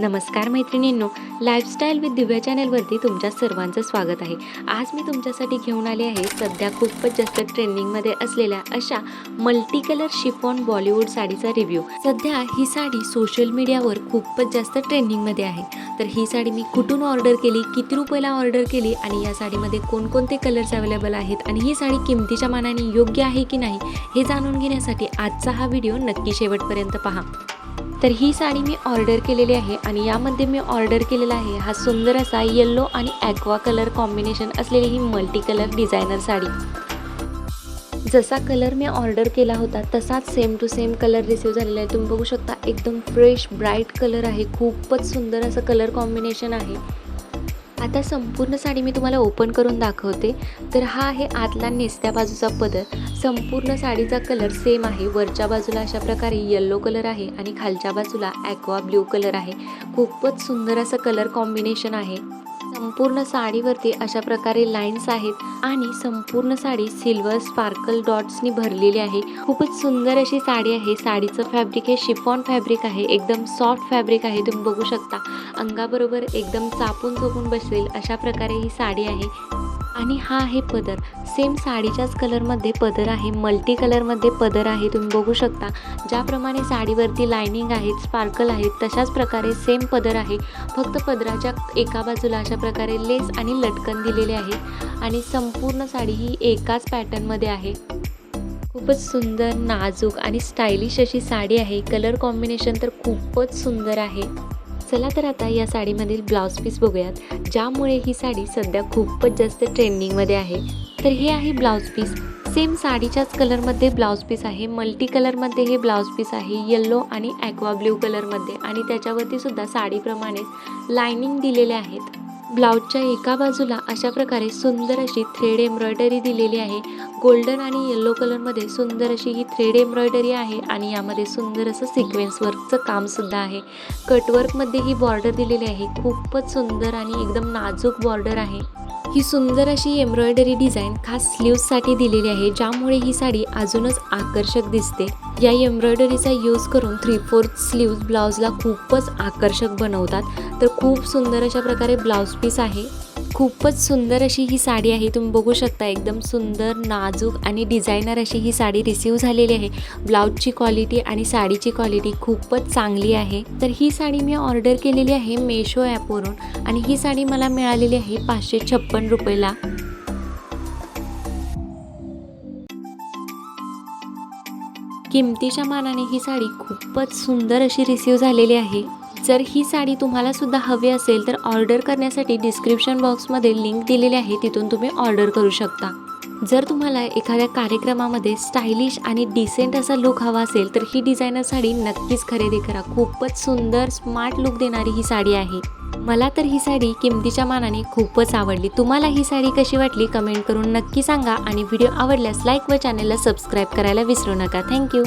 नमस्कार मैत्रिणींनो lifestyle with दिव्या चॅनलवरती तुमच्या सर्वांचं स्वागत आहे. आज मी तुमच्यासाठी घेऊन आले आहे सध्या खूपच जास्त ट्रेंडिंगमध्ये असलेल्या अशा मल्टी कलर शिफॉन बॉलिवूड साडीचा रिव्ह्यू सध्या ही साडी सोशल मीडियावर खूपच जास्त ट्रेंडिंगमध्ये आहे. तर ही साडी मी कुठून ऑर्डर केली किती रुपयाला ऑर्डर केली आणि या साडीमध्ये कोणकोणते कलर्स अवेलेबल आहेत आणि ही साडी किमतीच्या मानाने योग्य आहे की नाही हे जाणून घेण्यासाठी आजचा हा व्हिडिओ नक्की शेवटपर्यंत पहा. तर ही साडी मी ऑर्डर केलेली आहे आणि यामध्ये मी ऑर्डर केलेला आहे हा सुंदर असा येल्लो आणि ॲक्वा कलर कॉम्बिनेशन असलेली ही मल्टी कलर डिझायनर साडी. जसा कलर मी ऑर्डर केला होता तसाच same to same colour receive झालेला आहे. तुम्ही बघू शकता एकदम फ्रेश ब्राईट कलर आहे. खूपच सुंदर असं कलर कॉम्बिनेशन आहे. आता संपूर्ण साडी मी तुम्हाला ओपन करून दाखवते. तर हा आहे आतला नेसत्या बाजूचा पदर. संपूर्ण साडीचा कलर सेम आहे. वरच्या बाजूला अशा प्रकारे येल्लो कलर आहे आणि खालच्या बाजूला ॲक्वा ब्ल्यू कलर आहे. खूपच सुंदर असं कलर कॉम्बिनेशन आहे. संपूर्ण साडीवरती अशा प्रकारे लाईन्स आहेत आणि संपूर्ण साडी सिल्वर स्पार्कल डॉट्सनी भरलेली आहे. खूपच सुंदर अशी साडी आहे. साडीचं फॅब्रिक हे शिफॉन फॅब्रिक आहे. एकदम सॉफ्ट फॅब्रिक आहे. तुम्ही बघू शकता. अंगाबरोबर एकदम चापून चोपून बसेल अशा प्रकारे ही साडी आहे. आणि हा आहे पदर. सेम साडीच्याच कलरमध्ये पदर आहे. मल्टी कलरमध्ये पदर आहे. तुम्ही बघू शकता. ज्याप्रमाणे साडीवरती लायनिंग आहेत स्पार्कल आहेत तशाच प्रकारे सेम पदर आहे. फक्त पदराच्या एका बाजूला अशा प्रकारे लेस आणि लटकन दिलेले आहे. आणि संपूर्ण साडी ही एकाच पॅटर्नमध्ये आहे. खूपच सुंदर नाजूक आणि स्टायलिश अशी साडी आहे. कलर कॉम्बिनेशन तर खूपच सुंदर आहे. चला तर आता या साडीमधील ब्लाऊज पीस बघूयात. ज्यामुळे ही साडी सध्या खूपच जास्त ट्रेंडिंगमध्ये आहे. तर हे आहे ब्लाऊज पीस. सेम साडीच्याच कलरमध्ये ब्लाऊज पीस आहे. मल्टी कलरमध्ये हे ब्लाऊज पीस आहे. येल्लो आणि ॲक्वा ब्ल्यू कलरमध्ये. आणि त्याच्यावरती सुद्धा साडीप्रमाणेच लायनिंग दिलेले आहेत. ब्लाऊजच्या एका बाजूला अशा प्रकारे सुंदर अशी थ्रेड एम्ब्रॉयडरी दिलेली आहे. गोल्डन आणि येल्लो कलरमध्ये सुंदर अशी ही थ्रेड एम्ब्रॉयडरी आहे आणि यामध्ये सुंदर असं सिक्वेन्स वर्कचं कामसुद्धा आहे. कटवर्कमध्ये ही बॉर्डर दिलेली आहे. खूपच सुंदर आणि एकदम नाजूक बॉर्डर आहे. ही सुंदर अशी एम्ब्रॉयडरी डिझाईन खास स्लीव्ससाठी दिलेली आहे ज्यामुळे ही साडी अजूनच आकर्षक दिसते. या एम्ब्रॉयडरीचा यूज करून थ्री फोर्थ स्लीव्ज ब्लाऊजला खूपच आकर्षक बनवतात. तर खूप सुंदर अशा प्रकारे ब्लाऊज पीस आहे. खूपच सुंदर अशी ही साडी आहे. तुम्ही बघू शकता एकदम सुंदर नाजूक आणि डिझायनर अशी ही साडी रिसीव झालेली आहे. ब्लाऊजची क्वालिटी आणि साडीची क्वालिटी खूपच चांगली आहे. तर ही साडी मी ऑर्डर केलेली आहे मेशो ॲपवरून आणि ही साडी मला मिळालेली आहे पाचशे छप्पन रुपयेला. किमतीच्या मानाने ही साडी खूपच सुंदर अशी रिसीव झालेली आहे. जर ही साडी तुम्हाला सुद्धा हवी असेल तर ऑर्डर करण्यासाठी डिस्क्रिप्शन बॉक्समध्ये लिंक दिलेली आहे तिथून तुम्ही ऑर्डर करू शकता. जर तुम्हाला एखाद्या कार्यक्रमामध्ये स्टायलिश आणि डिसेंट असा लुक हवा असेल तर ही डिझायनर साडी नक्कीच खरेदी करा. खूपच सुंदर स्मार्ट लुक देणारी ही साडी आहे. मला तर ही साडी किमतीच्या मानाने खूपच आवडली. तुम्हाला ही साडी कशी वाटली कमेंट करून नक्की सांगा आणि व्हिडिओ आवडल्यास लाईक व चॅनलला सबस्क्राईब करायला विसरू नका. थँक्यू